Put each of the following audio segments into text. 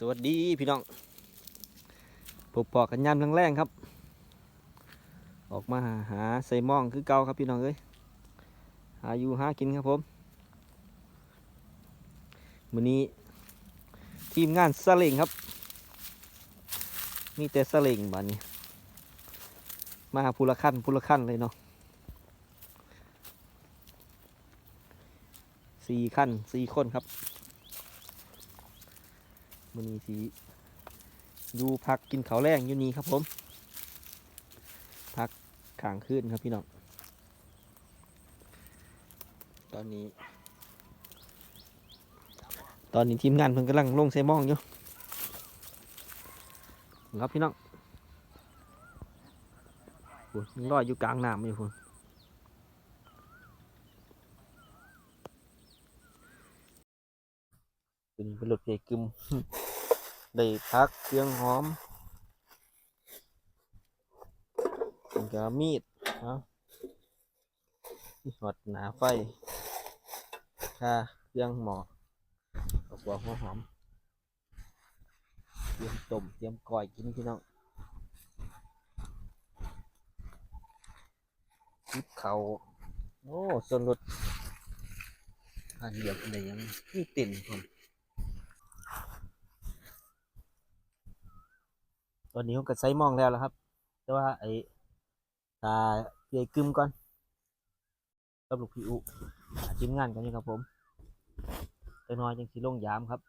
สวัสดีพี่น้องพบปอกกันยามแรงครับ ออกมาหาใส่หมองคือเก่าครับพี่น้องเอ้ยหาอยู่หากินครับผมมื้อนี้ทีมงานสลิงครับ มีแต่สลิงบ้านนี้ มาพูละขั้นพูละขั้นเลยเนาะสี่ขั้นสี่คนครับ มันนี้สีอยู่พักกินเขาแรงอยู่นี่ครับผม พักขางขึ้นครับพี่น้อง ตอนนี้ ตอนนี้ทีมงานเพิ่งกำลังลงใส่หมองอยู่ครับพี่น้องโอ้ยยังลอยอยู่กลางน้ำอยู่คุณเป็ นี้เป็นรถเพกึมได้พักเครื่องหอมแล้วก็มีดเนาะมีหดหนาไฟค่าเครื่องหมอกับหัวหัวหอมเตรียมต้มเตรียมก่อยกินพี่น้องคิดเขาโอ้ส่วนรถอันเดียวกันได้ยังมีเต็นผม ตอนนี้ผมก็ใส่มองแล้วแล้วครับ แต่ว่าไอ้ตาใหญ่กึมก่อนกับลูกพี่อุหาทีมงานกันอยู่ครับผมแต่น้อยจังสีลงยามครับ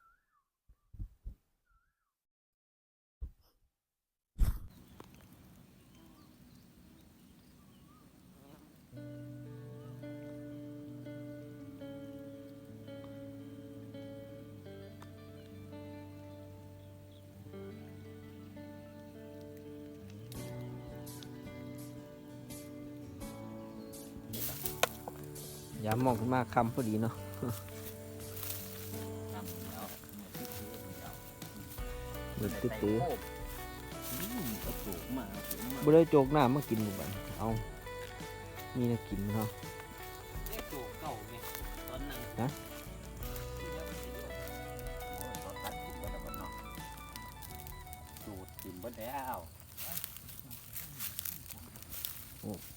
ยามมองขึ้นมาคำพอดีเนาะเดือดตื้อตื้อบ่ได้โจกหน้ามากินหมดบัดนี้เอามีแนะกินเนาะฮะจูดกินเบดแล้วโอ้เป็นใหม่ร้ายเด้มืดมืดๆเลยมันลูกพี่อุ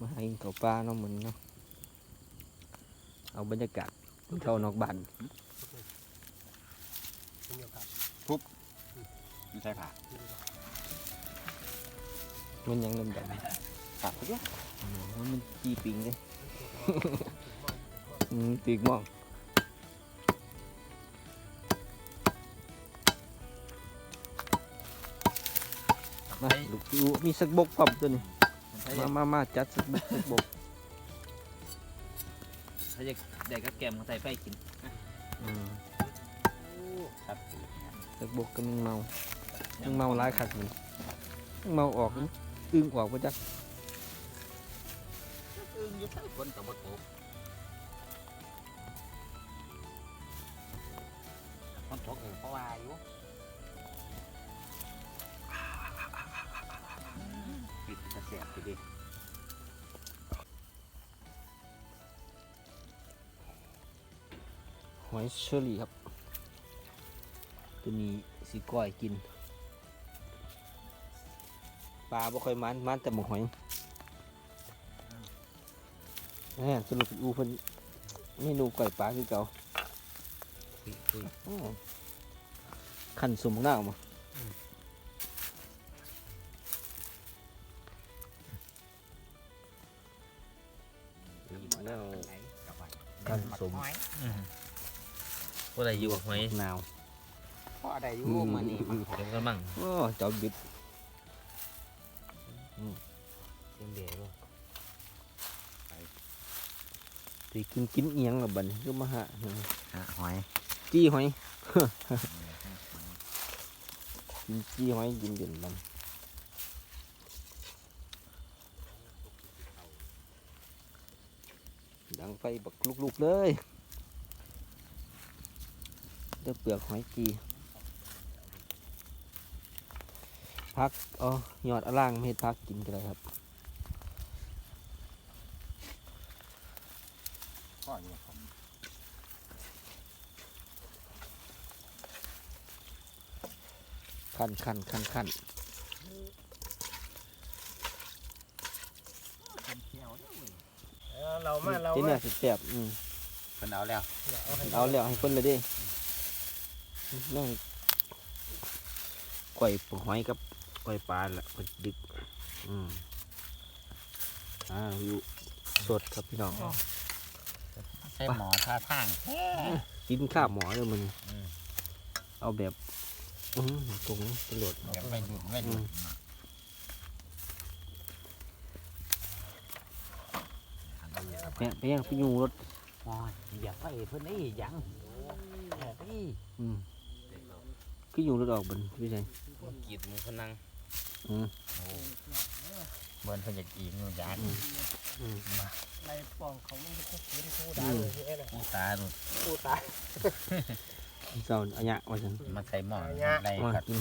มาให้กินข้าวปลาเนาะเหมือนเนาะเอาบรรยากาศเท่านอกบ้านเช่นเดียวกับไม่ใช่ผักมันยังดำดผักเยอะำมันจีปิงเลยอืมปีกหมองมาลูกอูมีสักบกพร้อมตัวนี้ มามามาจัดสักบกสักบกเขาจะได้กับแกมเขาใส่ไฟกินอืมครับสักบกก็มึงเมามึงเมาร้ายขัดมันมึงเมาออกอึ้งออกมาจักอึ้งอยุบคนกับบดโอบคนตกเออเพราะว่าอยู่ บทีเดียวหอยเชอรี่ครับ ตัวนี้สีก้อยกิน ปลาบ่ค่อยมันมันแต่หมกหอยแหมสรุปอูเพิ่นเมนูก้อยปลาคือเก่าคุยคุยอ้อขันสมหน้าออกมา ขันสมพวกอะไรอยู่หอยหนาวพ่อได้อยู่มานี่เดี๋ยวกันบ้างโอ้เจ้าบิดเต็มเดียวสิกินกินเอียงกับบัดนก็มาหาฮะหอยจี้หอยกินจี้หอยกินเด่นมัน ดังไฟบักลุกๆเลยเด้อเปลือกหอยจีพักอ๋อยอดอล่างไม่เฮ็ดพักกินกันเลยครับพ่ออยู่ผมขั้นขั้นขั้นขั้น เออ เรามาเราที่มาเนี่ยสิแสบๆอืมเพิ่นเอาแล้วเอาแล้วให้เพิ่นเลยเดินั่งก่อยปูหอยกับก่อยปลาละเพิ่นดึก อืมอ่าอยู่สดครับพี่น้องใส่หมอท่าทางกินข้าวหมอเลยมันอืมเอาแบบอืมตรงนี้ตำรวจอย่าไม่หยุดไม่หยุด เนี่ยไปยังไปอยู่รถโอ้ยอย่าไปเพิ่นนี่ยังอย่าไปอืมคืออยู่รถออกบนพี่ชัยกีดมือเพนนังอืมโอ้เบิ่นเพิ่นจะกีดมือยากอืมไล่ป้องเขามันจะคุกคืนคู่ได้เลยที่ไหนผู้ตาดูคู่ตายเจ้าอันยะว่าฉันมันใส่หม้ออันเนี้ยได้ว่ากัดกิน